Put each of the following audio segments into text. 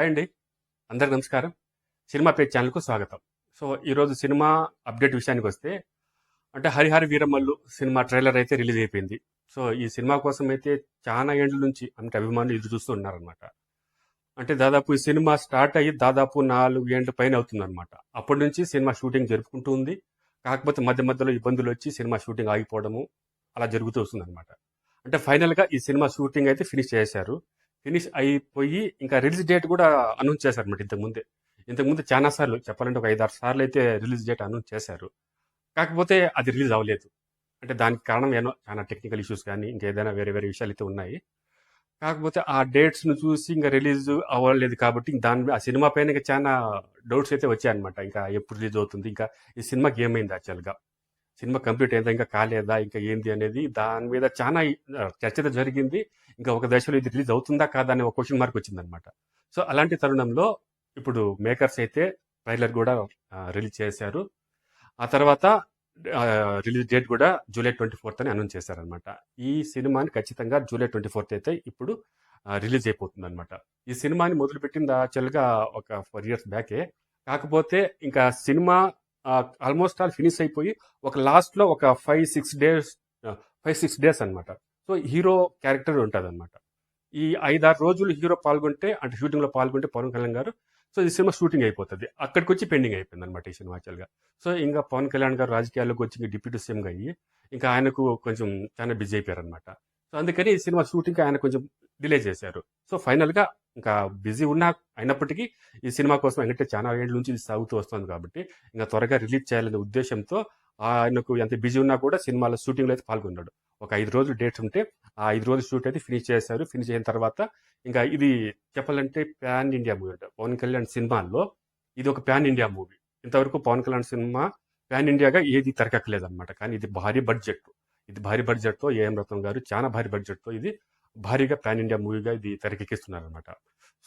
Hi అండి. అందరికి నమస్కారం. సినిమా పేజ్ ఛానల్కు స్వాగతం. సో ఈరోజు సినిమా అప్డేట్ విషయానికి వస్తే అంటే హరిహర వీరమల్లు సినిమా ట్రైలర్ అయితే రిలీజ్ అయిపోయింది. సో ఈ సినిమా కోసం అయితే చాలా ఏండ్ల నుంచి అంటే అభిమానులు ఎదురు చూస్తూ ఉన్నారనమాట అంటే దాదాపు ఈ సినిమా స్టార్ట్ అయ్యి దాదాపు నాలుగు ఏండ్ల పైన అవుతుందన్నమాట. అప్పటి నుంచి సినిమా షూటింగ్ జరుపుకుంటూ ఉంది. కాకపోతే మధ్య మధ్యలో ఇబ్బందులు వచ్చి సినిమా షూటింగ్ ఆగిపోవడము అలా జరుగుతూ వస్తుందన్నమాట. అంటే ఫైనల్గా ఈ సినిమా షూటింగ్ అయితే ఫినిష్ చేశారు. ఫినిష్ అయిపోయి ఇంకా రిలీజ్ డేట్ కూడా అనౌన్స్ చేశారు అనమాట ఇంతకుముందే ఇంతకుముందు చాలా సార్లు చెప్పాలంటే ఒక ఐదారు సార్లు అయితే రిలీజ్ డేట్ అనౌన్స్ చేశారు. కాకపోతే అది రిలీజ్ అవ్వలేదు. అంటే దానికి కారణం ఏమో చాలా టెక్నికల్ ఇష్యూస్ కానీ ఇంకేదైనా వేరే వేరే విషయాలు అయితే ఉన్నాయి. కాకపోతే ఆ డేట్స్ను చూసి ఇంకా రిలీజ్ అవ్వలేదు కాబట్టి దాని ఆ సినిమా పైన ఇంకా చాలా డౌట్స్ అయితే వచ్చాయన్నమాట. ఇంకా ఎప్పుడు రిలీజ్ అవుతుంది? ఇంకా ఈ సినిమాకి ఏమైంది యాక్చువల్గా సినిమా కంప్లీట్ అయిందా ఇంకా కాలేదా ఇంకా ఏంది అనేది దాని మీద చాలా చర్చ జరిగింది. ఇంకా ఒక దశలో ఇది రిలీజ్ అవుతుందా కాదా అనే ఒక క్వశ్చన్ మార్క్ వచ్చిందనమాట సో అలాంటి తరుణంలో ఇప్పుడు మేకర్స్ అయితే ట్రైలర్ కూడా రిలీజ్ చేశారు. ఆ తర్వాత రిలీజ్ డేట్ కూడా జూలై ట్వంటీ ఫోర్త్ అని అనౌన్స్ చేశారనమాట ఈ సినిమాని ఖచ్చితంగా జూలై ట్వంటీ ఫోర్త్ అయితే ఇప్పుడు రిలీజ్ అయిపోతుంది అనమాట ఈ సినిమాని మొదలుపెట్టింది యాక్చువల్గా ఒక ఫోర్ ఇయర్స్ బ్యాకే కాకపోతే ఇంకా సినిమా ఆల్మోస్ట్ ఆల్ ఫినిష్ అయిపోయి ఒక లాస్ట్లో ఒక five six days five six days అనమాట సో హీరో క్యారెక్టర్ ఉంటుంది అనమాట ఈ ఐదారు రోజులు హీరో పాల్గొంటే అంటే షూటింగ్లో పాల్గొంటే పవన్ కళ్యాణ్ గారు సో ఈ సినిమా షూటింగ్ అయిపోతుంది. అక్కడికి వచ్చి పెండింగ్ అయిపోయింది అనమాట ఈ సినిమా యాక్చువల్గా సో ఇంకా పవన్ కళ్యాణ్ గారు రాజకీయాల్లోకి వచ్చి ఇంకా డిప్యూటీ సీఎంగా అయ్యి ఇంకా ఆయనకు కొంచెం చాలా బిజీ అయిపోయారు అనమాట సో అందుకని ఈ సినిమా షూటింగ్ ఆయన కొంచెం డిలే చేశారు. సో ఫైనల్గా ఇంకా బిజీ ఉన్నా అయినప్పటికీ ఈ సినిమా కోసం ఎందుకంటే చాలా ఏళ్ళ నుంచి ఇది సాగుతూ వస్తుంది కాబట్టి ఇంకా త్వరగా రిలీజ్ చేయాలనే ఉద్దేశంతో ఆయనకు ఎంత బిజీ ఉన్నా కూడా సినిమాలో షూటింగ్లో అయితే పాల్గొన్నాడు. ఒక ఐదు రోజులు డేట్స్ ఉంటే ఆ ఐదు రోజులు షూట్ అయితే ఫినిష్ చేశారు. ఫినిష్ అయిన తర్వాత ఇంకా ఇది చెప్పాలంటే ప్యాన్ ఇండియా మూవీ అంట. పవన్ కళ్యాణ్ సినిమాల్లో ఇది ఒక ప్యాన్ ఇండియా మూవీ. ఇంతవరకు పవన్ కళ్యాణ్ సినిమా ప్యాన్ ఇండియాగా ఏది తెరకెక్కలేదు అనమాట కానీ ఇది భారీ బడ్జెట్ ఇది భారీ బడ్జెట్తో ఏఎం రత్నం గారు చాలా భారీ బడ్జెట్తో ఇది భారీగా పాన్ ఇండియా మూవీగా ఇది తెరకెక్కిస్తున్నారు అనమాట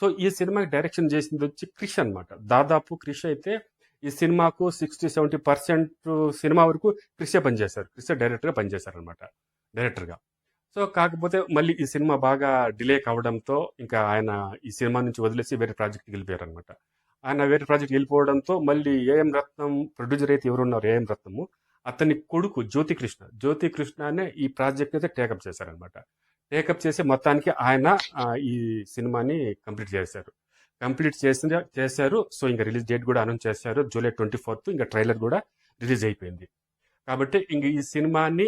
సో ఈ సినిమాకి డైరెక్షన్ చేసింది వచ్చి క్రిష్ అనమాట దాదాపు క్రిష్ అయితే ఈ సినిమాకు సిక్స్టీ సెవెంటీ పర్సెంట్ సినిమా వరకు క్రిషే పనిచేశారు. క్రిషే డైరెక్టర్గా పనిచేశారు అనమాట డైరెక్టర్గా సో కాకపోతే మళ్ళీ ఈ సినిమా బాగా డిలే కావడంతో ఇంకా ఆయన ఈ సినిమా నుంచి వదిలేసి వేరే ప్రాజెక్ట్కి వెళ్ళిపోయారు అనమాట ఆయన వేరే ప్రాజెక్ట్ వెళ్ళిపోవడంతో మళ్ళీ ఏఎం రత్నం ప్రొడ్యూసర్ అయితే ఎవరున్నారు? ఏఎం రత్నము. అతని కొడుకు జ్యోతి కృష్ణ. జ్యోతి కృష్ణ అనే ఈ ప్రాజెక్ట్ అయితే టేకప్ చేశారనమాట టేకప్ చేసి మొత్తానికి ఆయన ఈ సినిమాని కంప్లీట్ చేశారు. కంప్లీట్ చేసిన చేశారు. సో ఇంకా రిలీజ్ డేట్ కూడా అనౌన్స్ చేశారు. జూలై ట్వంటీ ఫోర్త్ ఇంకా ట్రైలర్ కూడా రిలీజ్ అయిపోయింది. కాబట్టి ఇంక ఈ సినిమాని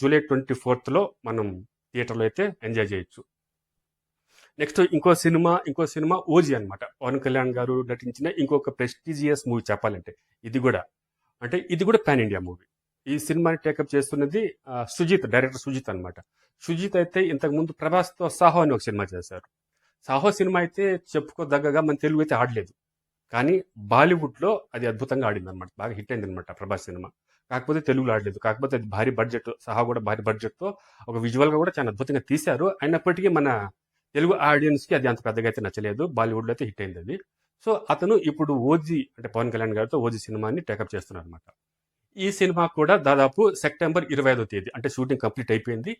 జూలై ట్వంటీ ఫోర్త్లో మనం థియేటర్లో అయితే ఎంజాయ్ చేయొచ్చు. నెక్స్ట్ ఇంకో సినిమా ఇంకో సినిమా ఓజీ అన్నమాట. పవన్ కళ్యాణ్ గారు నటించిన ఇంకొక ప్రెస్టీజియస్ మూవీ చెప్పాలంటే ఇది కూడా. అంటే ఇది కూడా పాన్ ఇండియా మూవీ. ఈ సినిమాని టేకప్ చేస్తున్నది సుజిత్ డైరెక్టర్ సుజిత్ అనమాట సుజిత్ అయితే ఇంతకు ముందు ప్రభాస్తో సాహో అని ఒక సినిమా చేశారు. సాహో సినిమా అయితే చెప్పుకోదగ్గగా మన తెలుగు అయితే ఆడలేదు. కానీ బాలీవుడ్లో అది అద్భుతంగా ఆడింది అనమాట బాగా హిట్ అయింది అనమాట ప్రభాస్ సినిమా. కాకపోతే తెలుగులో ఆడలేదు. కాకపోతే అది భారీ బడ్జెట్ సహా కూడా భారీ బడ్జెట్తో ఒక విజువల్గా కూడా చాలా అద్భుతంగా తీశారు. అయినప్పటికీ మన తెలుగు ఆడియన్స్కి అది అంత పెద్దగా అయితే నచ్చలేదు. బాలీవుడ్లో అయితే హిట్ అయింది అది. సో అతను ఇప్పుడు ఓజీ అంటే పవన్ కళ్యాణ్ గారితో ఓజీ సినిమాని టేకప్ చేస్తున్నారు అనమాట ఈ సినిమా కూడా దాదాపు సెప్టెంబర్ ఇరవై ఐదో తేదీ అంటే షూటింగ్ కంప్లీట్ అయిపోయింది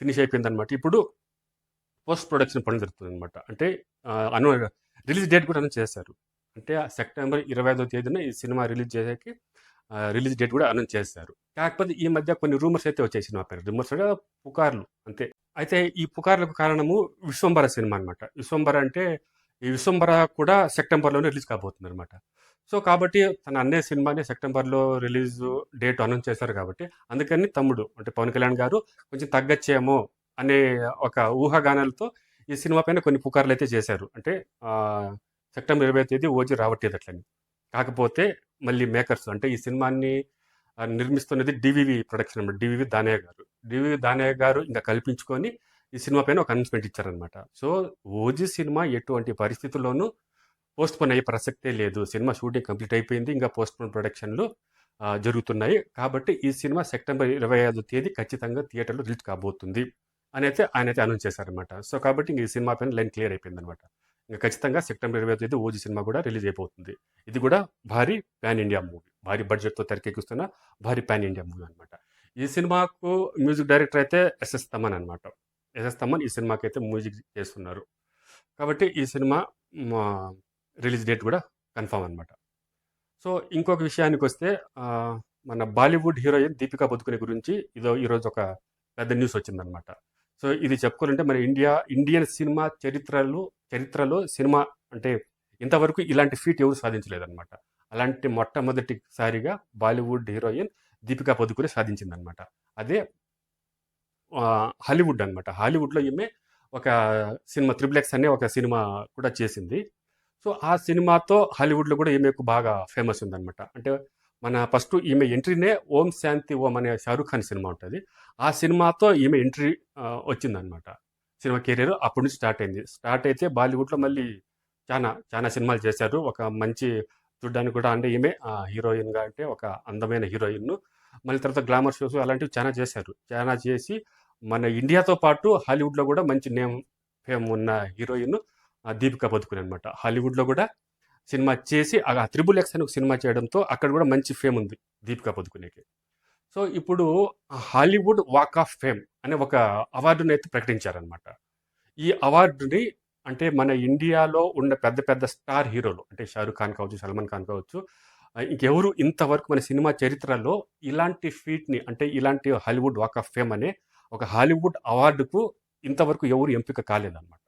ఫినిష్ అయిపోయింది అనమాట ఇప్పుడు పోస్ట్ ప్రొడక్షన్ పని జరుగుతుంది అనమాట అంటే అను రిలీజ్ డేట్ కూడా అనౌన్స్ చేశారు. అంటే సెప్టెంబర్ ఇరవై ఐదో తేదీన ఈ సినిమా రిలీజ్ చేసేకి రిలీజ్ డేట్ కూడా అనౌన్స్ చేశారు. కాకపోతే ఈ మధ్య కొన్ని రూమర్స్ అయితే వచ్చాయి సినిమా పేరు. రూమర్స్ పుకార్లు అంతే. అయితే ఈ పుకార్లకు కారణము విశ్వంబర సినిమా అనమాట విశ్వంబర అంటే ఈ విశ్వంబర కూడా సెప్టెంబర్లోనే రిలీజ్ కాబోతుంది అనమాట సో కాబట్టి తన అన్నే సినిమాని సెప్టెంబర్లో రిలీజ్ డేట్ అనౌన్స్ చేశారు కాబట్టి అందుకని తమ్ముడు అంటే పవన్ కళ్యాణ్ గారు కొంచెం తగ్గచ్చేమో అనే ఒక ఊహాగానాలతో ఈ సినిమా పైన కొన్ని పుకార్లు అయితే చేశారు. అంటే సెప్టెంబర్ ఇరవై తేదీ ఓజీ రావట్లేదు అట్లని కాకపోతే మళ్ళీ మేకర్స్ అంటే ఈ సినిమాని నిర్మిస్తున్నది డివివి ప్రొడక్షన్ అనమాట. డివివి దానయ్య గారు. డివివి దానయ్య గారు ఇంకా కల్పించుకొని ఈ సినిమా పైన ఒక అనౌన్స్మెంట్ ఇచ్చారనమాట సో ఓజీ సినిమా ఎటువంటి పరిస్థితుల్లోనూ పోస్ట్పోన్ అయ్యే ప్రసక్తే లేదు. సినిమా షూటింగ్ కంప్లీట్ అయిపోయింది. ఇంకా పోస్ట్పోన్ ప్రొడక్షన్లు జరుగుతున్నాయి. కాబట్టి ఈ సినిమా సెప్టెంబర్ ఇరవై ఐదు తేదీ ఖచ్చితంగా థియేటర్లో రిలీజ్ కాబోతుంది అని అయితే ఆయన అయితే అనౌన్స్ చేశారనమాట సో కాబట్టి ఇంక ఈ సినిమా పైన లైన్ క్లియర్ అయిపోయింది అనమాట ఇంకా ఖచ్చితంగా సెప్టెంబర్ ఇరవై తేదీ ఓజీ సినిమా కూడా రిలీజ్ అయిపోతుంది. ఇది కూడా భారీ పాన్ ఇండియా మూవీ. భారీ బడ్జెట్తో తెరకెక్కిస్తున్న భారీ పాన్ ఇండియా మూవీ అనమాట ఈ సినిమాకు మ్యూజిక్ డైరెక్టర్ అయితే ఎస్ఎస్ తమన్ అనమాట ఎస్ఎస్ తమన్ ఈ సినిమాకి అయితే మ్యూజిక్ చేస్తున్నారు. కాబట్టి ఈ సినిమా రిలీజ్ డేట్ కూడా కన్ఫర్మ్ అనమాట సో ఇంకొక విషయానికి వస్తే మన బాలీవుడ్ హీరోయిన్ దీపికా పదుకునే గురించి ఇదో ఈరోజు ఒక పెద్ద న్యూస్ వచ్చిందనమాట సో ఇది చెప్పుకోవాలంటే మన ఇండియా ఇండియన్ సినిమా చరిత్రలో చరిత్రలో సినిమా అంటే ఇంతవరకు ఇలాంటి ఫీట్ ఎవరు సాధించలేదన్నమాట. అలాంటి మొట్టమొదటిసారిగా బాలీవుడ్ హీరోయిన్ దీపికా పదుకునే సాధించిందనమాట అదే హాలీవుడ్ అనమాట హాలీవుడ్లో ఈమె ఒక సినిమా త్రిబుల్ ఎక్స్ అనే ఒక సినిమా కూడా చేసింది. సో ఆ సినిమాతో హాలీవుడ్లో కూడా ఈమెకు బాగా ఫేమస్ ఉందన్నమాట. అంటే మన ఫస్ట్ ఈమె ఎంట్రీనే ఓం శాంతి ఓం అనే షారూఖ్ ఖాన్ సినిమా ఉంటుంది. ఆ సినిమాతో ఈమె ఎంట్రీ వచ్చిందనమాట సినిమా కెరీర్. అప్పటి నుంచి స్టార్ట్ అయింది. స్టార్ట్ అయితే బాలీవుడ్లో మళ్ళీ చాలా చాలా సినిమాలు చేశారు. ఒక మంచి చూడ్డానికి కూడా అంటే ఈమె హీరోయిన్గా అంటే ఒక అందమైన హీరోయిన్ మళ్ళీ తర్వాత గ్లామర్ షోస్ అలాంటివి చాలా చేశారు. చాలా చేసి మన ఇండియాతో పాటు హాలీవుడ్లో కూడా మంచి నేమ్ ఫేమ్ ఉన్న హీరోయిన్ దీపికా పదుకుని అనమాట హాలీవుడ్లో కూడా సినిమా చేసి ఆ త్రిబుల్ ఎక్స్ అని ఒక సినిమా చేయడంతో అక్కడ కూడా మంచి ఫేమ్ ఉంది దీపికా పదుకునేకి. సో ఇప్పుడు హాలీవుడ్ వాక్ ఆఫ్ ఫేమ్ అనే ఒక అవార్డుని అయితే ప్రకటించారనమాట ఈ అవార్డుని అంటే మన ఇండియాలో ఉన్న పెద్ద పెద్ద స్టార్ హీరోలు అంటే షారుఖ్ ఖాన్ కావచ్చు సల్మాన్ ఖాన్ కావచ్చు ఇంకెవరు ఇంతవరకు మన సినిమా చరిత్రలో ఇలాంటి ఫీట్ని అంటే ఇలాంటి హాలీవుడ్ వాక్ ఆఫ్ ఫేమ్ అనే ఒక హాలీవుడ్ అవార్డుకు ఇంతవరకు ఎవరు ఎంపిక కాలేదన్నమాట.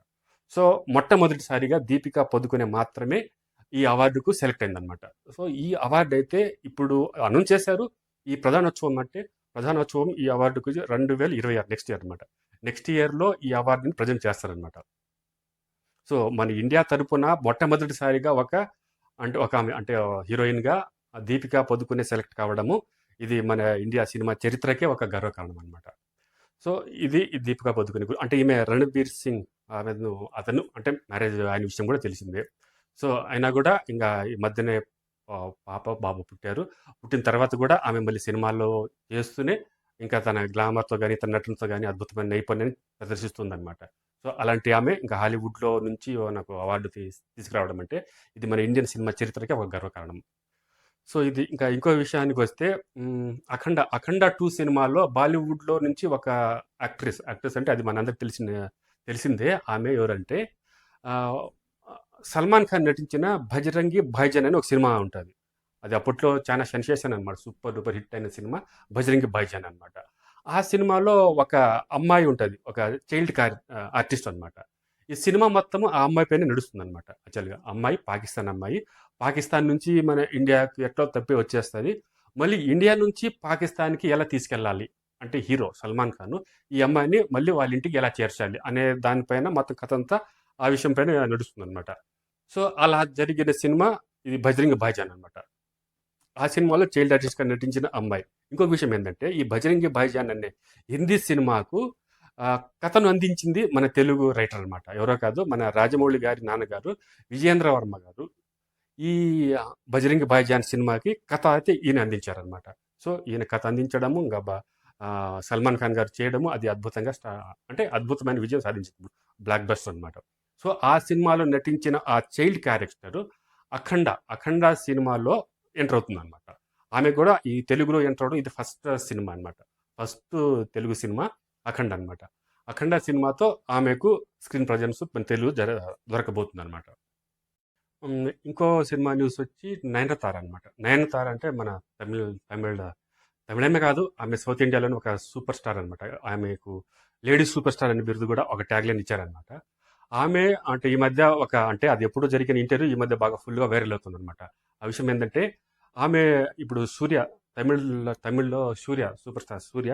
సో మొట్టమొదటిసారిగా దీపికా పదుకునే మాత్రమే ఈ అవార్డుకు సెలెక్ట్ అయిందనమాట సో ఈ అవార్డు అయితే ఇప్పుడు అనౌన్స్ చేశారు. ఈ ప్రధానోత్సవం అంటే ప్రధానోత్సవం ఈ అవార్డుకు రెండు వేల ఇరవై ఆరు నెక్స్ట్ ఇయర్ అనమాట నెక్స్ట్ ఇయర్లో ఈ అవార్డుని ప్రజెంట్ చేస్తారనమాట సో మన ఇండియా తరపున మొట్టమొదటిసారిగా ఒక అంటే ఒక ఆమె అంటే హీరోయిన్గా దీపికా పదుకునే సెలెక్ట్ కావడము ఇది మన ఇండియా సినిమా చరిత్రకే ఒక గర్వకారణం అనమాట సో ఇది దీపికా పదుకునే అంటే ఈమె రణబీర్ సింగ్ ఆమెను అతను అంటే మ్యారేజ్ ఆయన విషయం కూడా తెలిసిందే. సో అయినా కూడా ఇంకా ఈ మధ్యనే పాప బాబు పుట్టారు. పుట్టిన తర్వాత కూడా ఆమె మళ్ళీ సినిమాల్లో చేస్తూనే ఇంకా తన గ్లామర్తో కానీ తన నటనతో కానీ అద్భుతమైన నైపుణ్యాన్ని ప్రదర్శిస్తుందన్నమాట. సో అలాంటి ఆమె ఇంకా హాలీవుడ్లో నుంచి నాకు అవార్డు తీస్- తీసుకురావడం అంటే ఇది మన ఇండియన్ సినిమా చరిత్రకి ఒక గర్వకారణం సో ఇది ఇంకా ఇంకో విషయానికి వస్తే అఖండ అఖండ టూ సినిమాలో బాలీవుడ్లో నుంచి ఒక యాక్ట్రెస్ యాక్ట్రెస్ అంటే అది మనందరికి తెలిసిన తెలిసిందే ఆమె ఎవరంటే సల్మాన్ ఖాన్ నటించిన భజరంగి భాయ్జాన్ అని ఒక సినిమా ఉంటుంది. అది అప్పట్లో చాలా సెన్సేషన్ అనమాట సూపర్ డూపర్ హిట్ అయిన సినిమా భజరంగి భాయ్జాన్ అనమాట ఆ సినిమాలో ఒక అమ్మాయి ఉంటుంది. ఒక చైల్డ్ కార్ ఆర్టిస్ట్ అనమాట ఈ సినిమా మొత్తం ఆ అమ్మాయి పైన నడుస్తుంది అనమాట యాక్చువల్గా అమ్మాయి పాకిస్తాన్ అమ్మాయి. పాకిస్తాన్ నుంచి మన ఇండియాకి ఎట్లా తప్పి వచ్చేస్తుంది. మళ్ళీ ఇండియా నుంచి పాకిస్తాన్కి ఎలా తీసుకెళ్ళాలి? అంటే హీరో సల్మాన్ ఖాన్ ఈ అమ్మాయిని మళ్ళీ వాళ్ళ ఇంటికి ఎలా చేర్చాలి అనే దానిపైన మొత్తం కథ అంతా ఆ విషయం పైన నడుస్తుంది అనమాట సో అలా జరిగిన సినిమా ఇది భజరంగ భాయిజాన్ అనమాట ఆ సినిమాలో చైల్డ్ ఆర్టిస్ట్గా నటించిన అమ్మాయి. ఇంకొక విషయం ఏంటంటే ఈ భజరంగి భాయిజాన్ అనే హిందీ సినిమాకు కథను అందించింది మన తెలుగు రైటర్ అనమాట ఎవరో కాదు మన రాజమౌళి గారి నాన్నగారు విజయేంద్ర వర్మ గారు. ఈ భజరంగి భాయిజాన్ సినిమాకి కథ అయితే ఈయన అందించారనమాట సో ఈయన కథ అందించడము ఇంకా సల్మాన్ ఖాన్ గారు చేయడము అది అద్భుతంగా స్టా అంటే అద్భుతమైన విజయం సాధించింది. బ్లాక్ బస్టర్ అనమాట సో ఆ సినిమాలో నటించిన ఆ చైల్డ్ క్యారెక్టర్ అఖండ అఖండ సినిమాలో ఎంటర్ అవుతుంది అనమాట ఆమె కూడా ఈ తెలుగులో ఎంటర్ అవడం ఇది ఫస్ట్ సినిమా అనమాట ఫస్ట్ తెలుగు సినిమా అఖండ అనమాట అఖండ సినిమాతో ఆమెకు స్క్రీన్ ప్రజెన్స్ మన తెలుగు జర దొరకబోతుంది అనమాట ఇంకో సినిమా న్యూస్ వచ్చి నయనతార అనమాట నయనతార అంటే మన తమిళ తమిళ తమిళమే కాదు ఆమె సౌత్ ఇండియాలోని ఒక సూపర్ స్టార్ అనమాట ఆమెకు లేడీస్ సూపర్ స్టార్ అనే బిరుదు కూడా ఒక ట్యాగ్లైన్ ఇచ్చారనమాట ఆమె అంటే ఈ మధ్య ఒక అంటే అది ఎప్పుడు జరిగిన ఇంటర్వ్యూ ఈ మధ్య బాగా ఫుల్గా వైరల్ అవుతుంది అనమాట ఆ విషయం ఏంటంటే ఆమె ఇప్పుడు సూర్య తమిళ్ తమిళ్ళో సూర్య సూపర్ స్టార్ సూర్య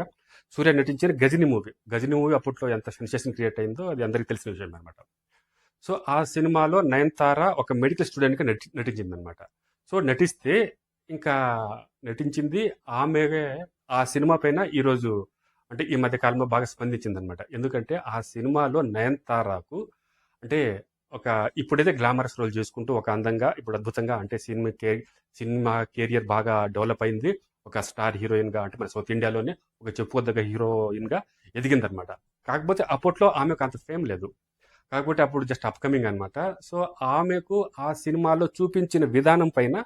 సూర్య నటించిన గజని మూవీ. గజని మూవీ అప్పట్లో ఎంత సెన్సేషన్ క్రియేట్ అయిందో అది అందరికీ తెలిసిన విషయం అనమాట సో ఆ సినిమాలో నయనతార ఒక మెడికల్ స్టూడెంట్గా నటి నటించింది అనమాట సో నటిస్తే ఇంకా నటించింది ఆమె ఆ సినిమా పైన ఈరోజు అంటే ఈ మధ్య కాలంలో బాగా స్పందించింది అనమాట ఎందుకంటే ఆ సినిమాలో నయన్తారాకు అంటే ఒక ఇప్పుడైతే గ్లామరస్ రోల్ చేసుకుంటూ ఒక అందంగా ఇప్పుడు అద్భుతంగా అంటే సినిమా కే సినిమా కెరియర్ బాగా డెవలప్ అయింది. ఒక స్టార్ హీరోయిన్గా అంటే మన సౌత్ ఇండియాలోనే ఒక చెప్పుకోదగ్గ హీరోయిన్గా ఎదిగిందనమాట కాకపోతే అప్పట్లో ఆమెకు అంత ఫేమ్ లేదు. కాకపోతే అప్పుడు జస్ట్ అప్కమింగ్ అనమాట సో ఆమెకు ఆ సినిమాలో చూపించిన విధానం పైన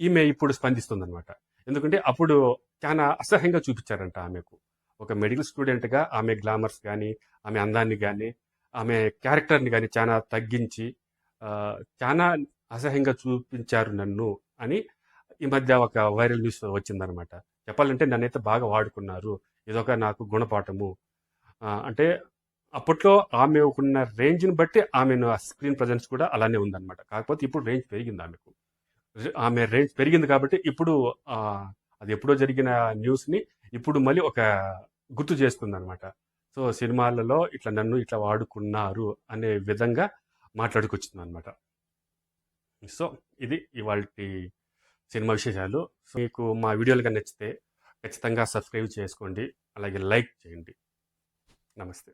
ఈమె ఇప్పుడు స్పందిస్తుందనమాట ఎందుకంటే అప్పుడు చాలా అసహ్యంగా చూపించారంట ఆమెకు. ఒక మెడికల్ స్టూడెంట్గా ఆమె గ్లామర్స్ కానీ ఆమె అందాన్ని కానీ ఆమె క్యారెక్టర్ని కానీ చాలా తగ్గించి చాలా అసహ్యంగా చూపించారు నన్ను అని ఈ మధ్య ఒక వైరల్ న్యూస్ వచ్చిందనమాట చెప్పాలంటే నన్నైతే బాగా వాడుకున్నారు. ఇదొక నాకు గుణపాఠము. అంటే అప్పట్లో ఆమె ఉన్న రేంజ్ని బట్టి ఆమె స్క్రీన్ ప్రజెన్స్ కూడా అలానే ఉందన్నమాట. కాకపోతే ఇప్పుడు రేంజ్ పెరిగింది ఆమెకు. ఆమె రేంజ్ పెరిగింది కాబట్టి ఇప్పుడు అది ఎప్పుడో జరిగిన న్యూస్ని ఇప్పుడు మళ్ళీ ఒక గుర్తు చేస్తుంది అనమాట సో సినిమాలలో ఇట్లా నన్ను ఇట్లా వాడుకున్నారు అనే విధంగా మాట్లాడుకొచ్చింది అనమాట సో ఇది ఇవాళ సినిమా విశేషాలు. మీకు మా వీడియోలు కనుక నచ్చితే ఖచ్చితంగా సబ్స్క్రైబ్ చేసుకోండి. అలాగే లైక్ చేయండి. నమస్తే.